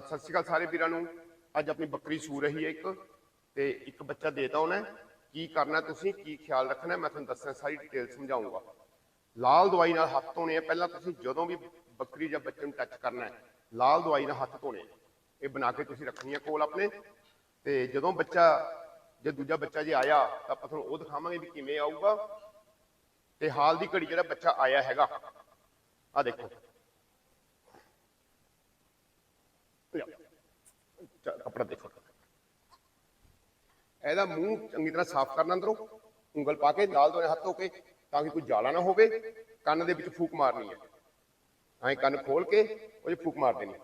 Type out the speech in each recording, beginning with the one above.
ਸਤਿ ਸ਼੍ਰੀ ਅਕਾਲ ਸਾਰੇ ਵੀਰਾਂ ਨੂੰ। ਅੱਜ ਆਪਣੀ ਬੱਕਰੀ ਸੂ ਰਹੀ ਹੈ ਇੱਕ ਤੇ ਇੱਕ ਬੱਚਾ ਦੇਤਾ ਉਹਨੇ। ਕੀ ਕਰਨਾ ਤੁਸੀਂ, ਕੀ ਖਿਆਲ ਰੱਖਣਾ, ਮੈਂ ਤੁਹਾਨੂੰ ਦੱਸਣਾ ਸਾਰੀ ਡਿਟੇਲ ਸਮਝਾਉਂਗਾ। ਲਾਲ ਦਵਾਈ ਨਾਲ ਹੱਥ ਧੋਣੇ ਆ। ਪਹਿਲਾਂ ਤੁਸੀਂ ਜਦੋਂ ਵੀ ਬੱਕਰੀ ਜਾਂ ਬੱਚੇ ਨੂੰ ਟੱਚ ਕਰਨਾ ਹੈ, ਲਾਲ ਦਵਾਈ ਨਾਲ ਹੱਥ ਧੋਣੇ ਇਹ ਬਣਾ ਕੇ ਤੁਸੀਂ ਰੱਖਣੀ ਹੈ ਕੋਲ ਆਪਣੇ। ਤੇ ਜਦੋਂ ਬੱਚਾ, ਜੇ ਦੂਜਾ ਬੱਚਾ ਜੇ ਆਇਆ, ਤਾਂ ਆਪਾਂ ਤੁਹਾਨੂੰ ਉਹ ਦਿਖਾਵਾਂਗੇ ਵੀ ਕਿਵੇਂ ਆਊਗਾ। ਤੇ ਹਾਲ ਦੀ ਘੜੀ ਜਿਹੜਾ ਬੱਚਾ ਆਇਆ ਹੈਗਾ। ਆ ਦੇਖੋ। ਕੱਪੜਾ ਦੇਖੋ ਇਹਦਾ ਮੂੰਹ ਚੰਗੀ ਤਰ੍ਹਾਂ ਸਾਫ਼ ਕਰਨਾ ਅੰਦਰੋਂ, ਉਂਗਲ ਪਾ ਕੇ ਨਾਲ ਦੋਨੇ ਹੱਥ ਧੋ ਕੇ, ਤਾਂ ਕਿ ਕੋਈ ਜਾਲਾ ਨਾ ਹੋਵੇ, ਕੰਨ ਦੇ ਵਿੱਚ ਫੂਕ ਮਾਰਨੀ ਹੈ। ਐਂ ਕੰਨ ਖੋਲ ਕੇ, ਉਹ 'ਚ ਫੂਕ ਮਾਰ ਦੇਣੀ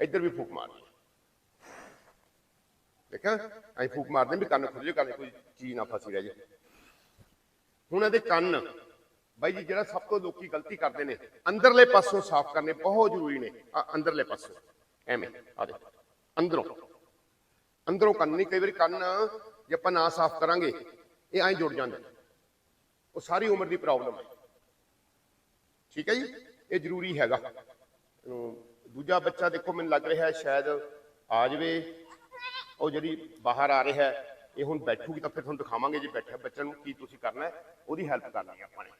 ਇੱਧਰ ਵੀ ਫੂਕ ਮਾਰਨੀ ਹੈ। ਦੇਖਿਆ ਐਂ ਫੂਕ ਮਾਰਦੇ ਵੀ ਕੰਨ ਖੁੱਲ ਜੇ ਕੰਨ ਕੋਈ ਚੀਜ਼ ਨਾ ਫਸੀ ਰਹਿ ਜੇ ਹੁਣ ਇਹਦੇ ਕੰਨ, ਬਾਈ ਜੀ, ਜਿਹੜਾ ਸਭ ਤੋਂ ਲੋਕੀ ਗਲਤੀ ਕਰਦੇ ਨੇ, ਅੰਦਰਲੇ ਪਾਸੋਂ ਸਾਫ਼ ਕਰਨੇ ਬਹੁਤ ਜ਼ਰੂਰੀ ਨੇ। ਆ, ਅੰਦਰਲੇ ਪਾਸੋਂ। ਐਵੇਂ, ਆ ਦੇ, ਅੰਦਰੋਂ। ਅੰਦਰੋਂ ਕੰਨ ਨਹੀਂ, ਕਈ ਵਾਰੀ ਕੰਨ ਜੇ ਆਪਾਂ ਨਾ ਸਾਫ਼ ਕਰਾਂਗੇ, ਇਹ ਐਂ ਜੁੜ ਜਾਂਦੇ ਉਹ ਸਾਰੀ ਉਮਰ ਦੀ ਪ੍ਰੋਬਲਮ ਹੈ ਠੀਕ ਹੈ ਜੀ? ਇਹ ਜ਼ਰੂਰੀ ਹੈਗਾ। ਦੂਜਾ ਬੱਚਾ ਦੇਖੋ, ਮੈਨੂੰ ਲੱਗ ਰਿਹਾ ਹੈ ਸ਼ਾਇਦ ਆ ਜਾਵੇ। ਉਹ ਜਿਹੜੀ ਬਾਹਰ ਆ ਰਿਹਾ ਹੈ, ਇਹ ਹੁਣ ਬੈਠੂਗੀ ਤਾਂ ਫਿਰ ਤੁਹਾਨੂੰ ਦਿਖਾਵਾਂਗੇ ਜੇ ਬੈਠਾ ਬੱਚੇ ਨੂੰ ਕੀ ਤੁਸੀਂ ਕਰਨਾ ਹੈ। ਉਹਦੀ ਹੈਲਪ ਕਰਨੀ ਹੈ ਆਪਾਂ ਨੇ।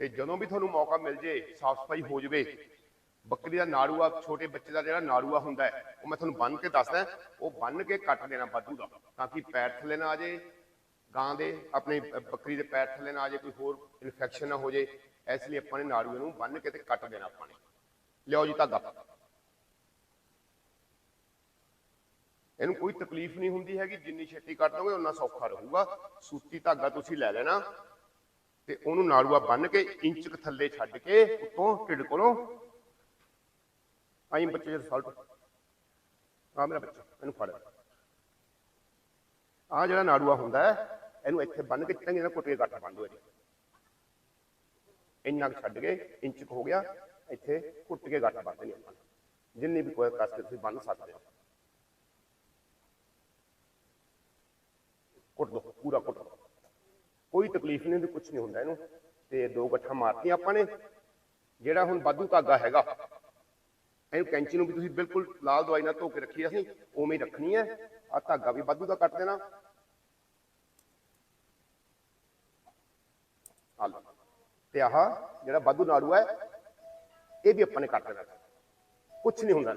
ਤੇ ਜਦੋਂ ਵੀ ਤੁਹਾਨੂੰ ਮੌਕਾ ਮਿਲ ਜੇ, ਸਾਫ਼ ਸਫ਼ਾਈ ਹੋ ਜਵੇ ਬੱਕਰੀ ਦਾ ਨਾੜੂਆ, ਛੋਟੇ ਬੱਚੇ ਦਾ ਜਿਹੜਾ ਨਾੜੂਆ ਹੁੰਦਾ ਹੈ, ਉਹ ਮੈਂ ਤੁਹਾਨੂੰ ਬੰਨ ਕੇ ਦੱਸਦਾ ਉਹ ਬੰਨ ਕੇ ਕੱਟ ਦੇਣਾ ਵਾਧੂ ਦਾ, ਤਾਂ ਕਿ ਪੈਰ ਥੱਲੇ ਨਾ ਆ ਜੇ ਗਾਂ ਦੇ ਆਪਣੇ ਬੱਕਰੀ ਦੇ ਪੈਰ ਥੱਲੇ ਨਾ ਆ ਜੇ ਕੋਈ ਹੋਰ ਇਨਫੈਕਸ਼ਨ ਨਾ ਹੋ ਜੇ ਇਸ ਲਈ ਆਪਾਂ ਨੇ ਨਾੜੂਏ ਨੂੰ ਬੰਨ ਕੇ ਤੇ ਕੱਟ ਦੇਣਾ ਆਪਾਂ ਨੇ। ਲਿਆਓ ਜੀ ਧਾਗਾ। ਇਹਨੂੰ ਕੋਈ ਤਕਲੀਫ ਨਹੀਂ ਹੁੰਦੀ ਹੈਗੀ, ਜਿੰਨੀ ਛੇਤੀ ਕੱਟ ਦੋਗੇ ਉਨਾ ਸੌਖਾ ਰਹੂਗਾ। ਸੂਤੀ ਧਾਗਾ ਤੁਸੀਂ ਲੈ ਲੈਣਾ, ਤੇ ਉਹਨੂੰ ਨਾੜੂਆ ਬੰਨ ਕੇ ਇੰਚ ਕੁ ਥੱਲੇ ਛੱਡ ਕੇ ਉੱਤੋਂ ਢਿੱਡ ਕੋਲੋਂ ਆਈ ਬੱਚੇ ਦੇ ਸਲਟ। ਆ ਮੇਰਾ ਬੱਚਾ, ਇਹਨੂੰ ਫੜ। ਆ ਜਿਹੜਾ ਨਾੜੂਆ ਹੁੰਦਾ ਹੈ, ਇਹਨੂੰ ਇੱਥੇ ਬੰਨ ਕੇ ਚੰਗੀ ਨਾਲ ਕੁੱਟ ਕੇ ਗੱਠ ਬੰਨ ਦਿਓ ਇੰਨਾ ਛੱਡ ਕੇ ਇੰਚ ਹੋ ਗਿਆ, ਇੱਥੇ ਕੁੱਟ ਕੇ ਗੱਠ ਬੰਨ ਦੇਣੀ ਆਪਾਂ ਜਿੰਨੀ ਵੀ ਕੋਈ ਕਸ ਕੇ ਤੁਸੀਂ ਬੰਨ ਸਕਦੇ ਹੋ। ਕੁੱਟ ਦੋ, ਪੂਰਾ ਕੁੱਟ ਦੋ। ਕੋਈ ਤਕਲੀਫ ਨਹੀਂ ਹੁੰਦੀ ਕੁਝ ਨਹੀਂ ਹੁੰਦਾ ਇਹਨੂੰ। ਤੇ ਦੋ ਗੱਠਾਂ ਮਾਰਤੀਆਂ ਆਪਾਂ ਨੇ। ਜਿਹੜਾ ਹੁਣ ਵਾਧੂ ਧਾਗਾ ਹੈਗਾ ਇਹਨੂੰ ਕੈਂਚੀ ਨੂੰ ਵੀ ਤੁਸੀਂ ਬਿਲਕੁਲ ਲਾਲ ਦਵਾਈ ਨਾਲ ਧੋ ਕੇ ਰੱਖੀ ਅਸੀਂ, ਉਵੇਂ ਹੀ ਰੱਖਣੀ ਹੈ ਆ ਧਾਗਾ ਵੀ ਵਾਧੂ ਦਾ ਕੱਟ ਦੇਣਾ। ਆ ਤੇ ਆਹ ਜਿਹੜਾ ਵਾਧੂ ਨਾੜੂ ਹੈ ਇਹ ਵੀ ਆਪਾਂ ਨੇ ਕੱਟ ਦੇਣਾ। ਕੁਝ ਨਹੀਂ ਹੁੰਦਾ